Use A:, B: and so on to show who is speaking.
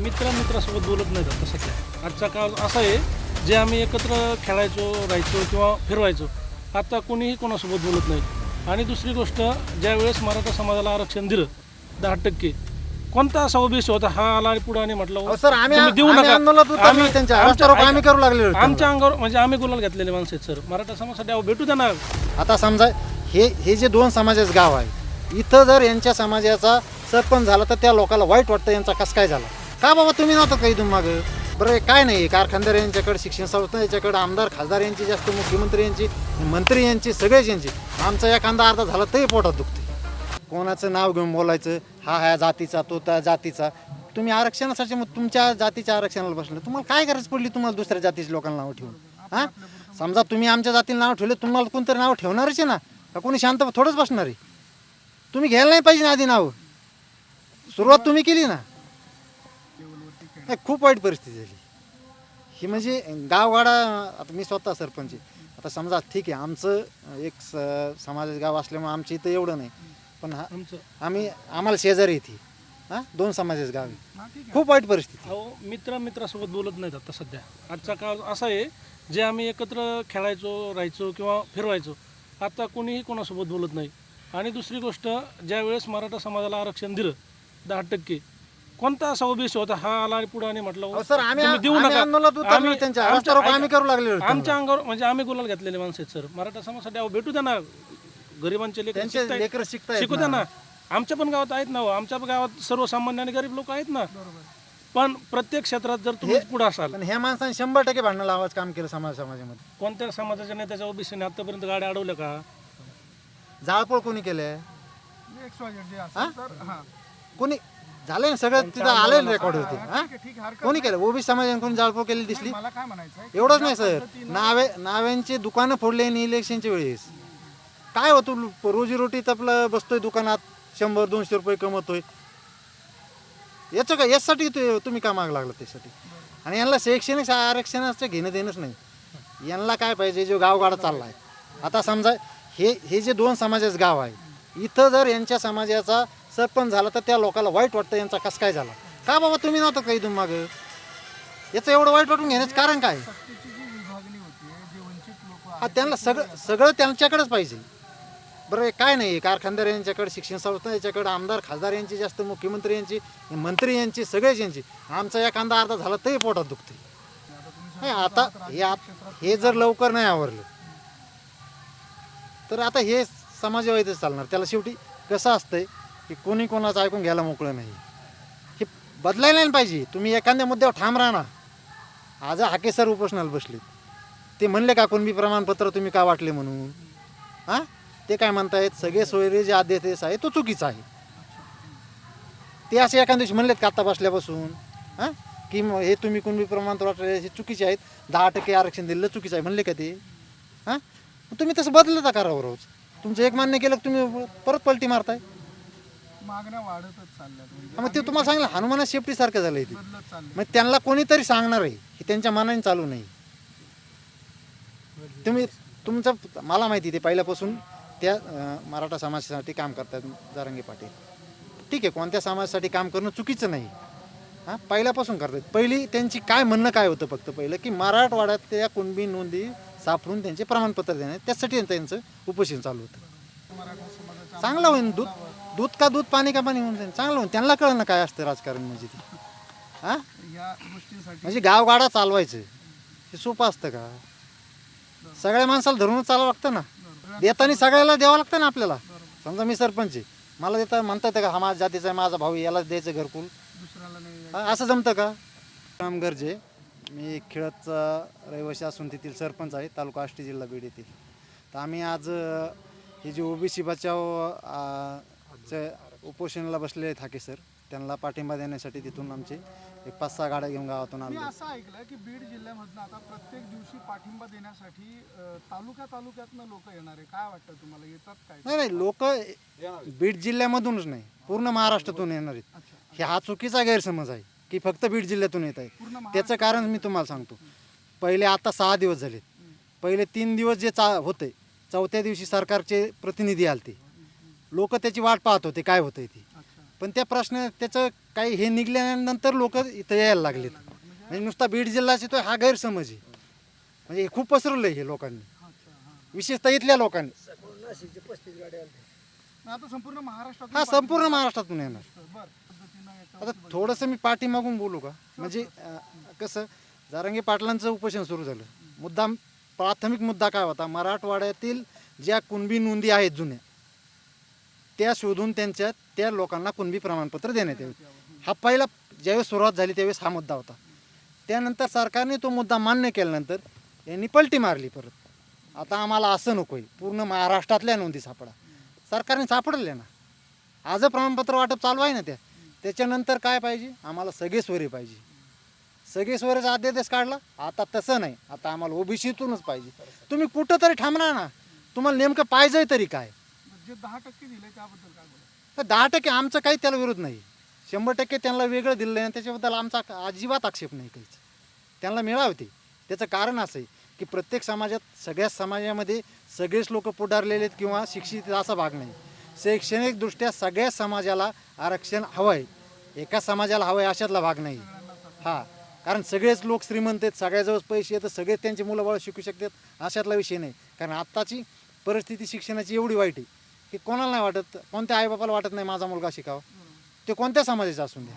A: मित्र मित्रासोबत बोलत नाहीत आता सध्या आजचा काळ असा आहे जे आम्ही एकत्र खेळायचो राहायचो किंवा फिरवायचो आता कोणीही कोणासोबत बोलत नाही. आणि दुसरी गोष्ट ज्यावेळेस मराठा समाजाला आरक्षण दिलं दहा टक्के कोणता असा ओबीसी होता हा आला आणि पुढे आणि म्हटलं
B: सर आम्ही
A: देऊ
B: आम्ही
A: नका. आम्ही-
B: करू लागले
A: आमच्या अंगावर म्हणजे आम्ही गुलाल घेतलेले माणसं आहेत सर. मराठा समाजासाठी भेटू ना.
B: आता समजा हे हे जे दोन समाजाचं गाव आहे इथं जर यांच्या समाजाचा सरपंच झाला तर त्या लोकांना वाईट वाटतं यांचा कस काय झाला? का बाबा तुम्ही नव्हतं काही तुम्ही मागं? बरं काय नाही कारखानदार यांच्याकडे शिक्षण संस्था यांच्याकडे आमदार खासदार यांची जास्त मुख्यमंत्री यांची मंत्री यांची सगळेच यांची. आमचा एखादा अर्धा झाला तरी पोटात दुखते कोणाचं नाव घेऊन बोलायचं हा ह्या जातीचा तो त्या जातीचा. तुम्ही आरक्षणासाठी मग तुमच्या जातीच्या आरक्षणाला बसलं. तुम्हाला काय गरज पडली तुम्हाला दुसऱ्या जातीच्या लोकांना नाव ठेवून? हां? समजा तुम्ही आमच्या जातीला नाव ठेवलं तुम्हाला कोणतरी नाव ठेवणारच आहे ना? का कोणी शांत थोडंच बसणार आहे? तुम्ही घ्यायला नाही पाहिजे ना आधी नाव? सुरुवात तुम्ही केली ना? नाही, खूप वाईट परिस्थिती झाली. ही म्हणजे गावगाडा आता मी स्वतः सरपंच आहे. आता समजा ठीक आहे आमचं एक स समाजाचं गाव असल्यामुळे आमच्या इथं एवढं नाही. पण हा
A: आमचं.
B: आम्ही आम्हाला शेजारी येते. हां दोन समाजाचं गाव आहे. खूप वाईट परिस्थिती.
A: अहो मित्र मित्रासोबत बोलत नाहीत आता सध्या. आजचा काळ असा आहे जे आम्ही एकत्र खेळायचो राहायचो किंवा फिरवायचो आता कोणीही कोणासोबत बोलत नाही. आणि दुसरी गोष्ट ज्यावेळेस मराठा समाजाला आरक्षण दिलं दहा टक्के कोणता असा ओबीसी होता? हा आला आणि पुढे आणि म्हटलं
B: अहो, सर आम्ही
A: तुम्ही देऊ
B: आम्ही
A: नका.
B: आंदोलनात उतरलो
A: आम्ही-
B: त्यांच्या
A: आमच्या-
B: आम्ही. करू लागले
A: आमच्या अंगावर म्हणजे आम्ही गुलाल घेतलेले माणसं आहेत सर. मराठा समाजासाठी अहो भेटू द्या ना. गरिबांचे लेकर
B: त्यांचे लेकरं शिकतायत
A: शिकू द्या ना. आमच्या पण गावात आहेत ना हो. आमच्या पण गावात सर्वसामान्य आणि गरीब लोक आहेत ना. पण प्रत्येक क्षेत्रात जर तुम्ही पुढे असाल
B: पण ह्या माणसाने शंभर टक्के भांडण लावायचं काम केलं समाज समाजामध्ये.
A: कोणत्या समाजाच्या नेत्याच्या ओबीसीने आतापर्यंत गाड्या अडवल्या का?
B: जाळपोळ कोणी केलंय?
C: हां.
B: कोणी झालंय ना सगळं? तिथं आलंय ना रेकॉर्ड होते. हा? कोणी केलं? ओबी समाजाने कोणी जाळपोळ केली दिसली?
C: मला काय म्हणायचं आहे?
B: एवढंच नाही सर. नावे नाव्यांचे दुकानं फोडले आणि इलेक्शनच्या वेळेस. काय होतो रोजीरोटीत आपलं बसतोय दुकानात? शंभर दोनशे रुपये कमवतोय. याचं का यासाठी तुम्ही का माग लागला त्यासाठी? आणि यांना शैक्षणिक आरक्षणाचं घेणं देणंच नाही. यांना काय पाहिजे? जो गावगाडा चालला आहे आता समजा हे हे जे दोन समाजाचं गाव आहे इथं जर यांच्या समाजाचा सरपंच झाला तर त्या लोकांना वाईट वाटतं यांचा कस काय झाला? का बाबा तुम्ही नव्हतं काही इथून मागं? याचं एवढं वाईट वाटून घेण्याचं कारण काय? हा त्यांना सगळं सगळं त्यांच्याकडेच पाहिजे. बरं काय नाही कारखानदार यांच्याकडे शिक्षण संस्था याच्याकडे आमदार खासदार यांची जास्त मुख्यमंत्री यांची मंत्री यांची सगळेच यांची. आमचा एखादा अर्धा झाला तरी पोटात दुखते नाही आता हे हे जर लवकर नाही आवरलं तर आता हे समाजवादीच चालणार. त्याला शेवटी कसं असतंय? की कोणी कोणाचं ऐकून घ्यायला मोकळं नाही. हे बदलायला नाही पाहिजे. तुम्ही एखाद्या मुद्द्यावर ठाम राहा ना. आज हाके सर उपोषणाला बसले. ते म्हणले का कुणबी प्रमाणपत्र तुम्ही का वाटले म्हणून? हां? ते काय म्हणतायत? सगळे सोयरे जे आदेश आहे तो चुकीचा आहे. ते असे एखाद्या दिवशी म्हणलेत का आता बसल्यापासून? हां? की मग हे तुम्ही कुणबी प्रमाणपत्र वाटले हे चुकीचे आहेत. दहा टक्के आरक्षण दिलेलं चुकीचं आहे. म्हणले का ते? हां? तुम्ही तसं बदलता करा रोज? तुमचं एक मान्य केलं तुम्ही परत पलटी मारताय?
C: मागण्या वाढतच चालल्यात. म्हणजे
B: मग ते तुम्हाला सांगितलं हनुमाना शेपटीसारखं झालं ते.
C: बदलत चालले
B: मग त्यांना कोणीतरी सांगणार आहे हे त्यांच्या मनाने चालू नाही. तुम्ही तुमचं मला माहिती आहे ते पहिल्यापासून त्या अं, मराठा समाजासाठी काम करतात जारंगे पाटील. ठीक आहे कोणत्या समाजासाठी काम करणं चुकीचं नाही. हां पहिल्यापासून करतात. पहिली त्यांची काय म्हणणं काय होतं फक्त पहिलं की मराठवाड्यात त्या कुणबी नोंदी सापडून त्यांचे प्रमाणपत्र देणे त्यासाठी त्यांचं उपोषण चालू होतं. चांगलं होईल दूध दूध का दूध पाणी का पाणी होऊन जाईल चांगलं होईल त्यांना कळलं ना काय असतं राजकारण म्हणजे ते. हां? म्हणजे गावगाडा चालवायचं. हे सोपं असतं का? सगळ्या माणसाला धरूनच चालावं लागतं ना. देताना सगळ्याला द्यावं लागतं ना आपल्याला. समजा मी सरपंच आहे. मला देता म्हणता येतं का हा माझ्या जातीचा आहे माझा भाऊ यालाच द्यायचं घरकुल? असं जमतं का? राम गरजे. मी खेळतचा रहिवासी असून तेथील सरपंच आहे तालुका आष्टी जिल्हा बीड येथील. तर आम्ही आज हे जे ओबीसी बचाव चे उपोषणाला बसले आहेत हाके सर त्यांना पाठिंबा देण्यासाठी तिथून आमचे एक पाच सहा गाड्या घेऊन गावातून
C: मी
B: आलो
C: असं ऐकलं की बीड जिल्ह्यामधनं आता प्रत्येक दिवशी पाठिंबा देण्यासाठी अं, तालुक्या तालुक्यातनं लोक येणार आहे. काय वाटतं तुम्हाला? येतात काय?
B: नाही नाही लोक बीड जिल्ह्यामधूनच नाही. पूर्ण महाराष्ट्रातून येणार आहेत. हे हा चुकीचा गैरसमज आहे की फक्त बीड जिल्ह्यातून येत आहे.
C: पूर्ण
B: त्याचं कारण मी तुम्हाला सांगतो. पहिले आता सहा दिवस झालेत. पहिले तीन दिवस जे चा होते चौथ्या दिवशी सरकारचे प्रतिनिधी आलते. लोक त्याची वाट पाहत होते काय होतंय ते. पण त्या प्रश्न त्याचं काही हे निघल्यानंतर लोक इथं यायला लागलेत. म्हणजे नुसता बीड जिल्हाच येतोय हा गैरसमज आहे. म्हणजे हे खूप पसरवलं आहे हे लोकांनी. विशेषतः इथल्या लोकांनी.
C: आता संपूर्ण महाराष्ट्रात
B: हा संपूर्ण महाराष्ट्रातून येणार. आता थोडंसं मी पाठीमागून बोलू का? म्हणजे अं, कसं जारंगी पाटलांचं उपोषण सुरू झालं. मुद्दा प्राथमिक मुद्दा काय होता? मराठवाड्यातील ज्या कुणबी नोंदी आहेत जुन्या त्या शोधून त्यांच्या त्या लोकांना कुणबी प्रमाणपत्र देण्यात यावे. हा पहिला ज्यावेळेस सुरुवात झाली त्यावेळेस हा मुद्दा होता. त्यानंतर सरकारने तो मुद्दा मान्य केल्यानंतर यांनी पलटी मारली परत. आता आम्हाला असं नको आहे. पूर्ण महाराष्ट्रातल्या नोंदी सापडा. सरकारने सापडल्या ना? आज प्रमाणपत्र वाटप चालू आहे ना त्या? त्याच्यानंतर काय पाहिजे? आम्हाला सगळे स्वरे पाहिजे. सगळे स्वरेचा अध्यादेश काढला. आता तसं नाही. आता आम्हाला ओबीसीतूनच पाहिजे. तुम्ही कुठं तरी थांबणार ना. तुम्हाला नेमकं पाहिजे तरी काय?
C: जे दहा टक्के दिले त्याबद्दल काय बोला
B: तर दहा टक्के आमचं काही त्याला विरोध नाही. शंभर टक्के त्यांना वेगळं दिलं आहे त्याच्याबद्दल आमचा अजिबात आक्षेप नाही काहीच. त्यांना मिळावते. त्याचं कारण असं आहे की प्रत्येक समाजात सगळ्याच समाजामध्ये सगळेच लोक पुढारलेले आहेत किंवा शिक्षित असा भाग नाही. शैक्षणिकदृष्ट्या सगळ्याच समाजाला आरक्षण हवं आहे. एका समाजाला हवं आहे अशातला भाग नाही. हा. कारण सगळेच लोक श्रीमंत आहेत सगळ्याजवळ पैसे आहेत तर सगळेच त्यांची मुलं बाळ शिकू शकतात अशातला विषय नाही. कारण आत्ताची परिस्थिती शिक्षणाची एवढी वाईट आहे की कोणाला नाही वाटत कोणत्या आईबापाला वाटत नाही माझा मुलगा शिकावा. ते कोणत्या समाजाचा असून द्या.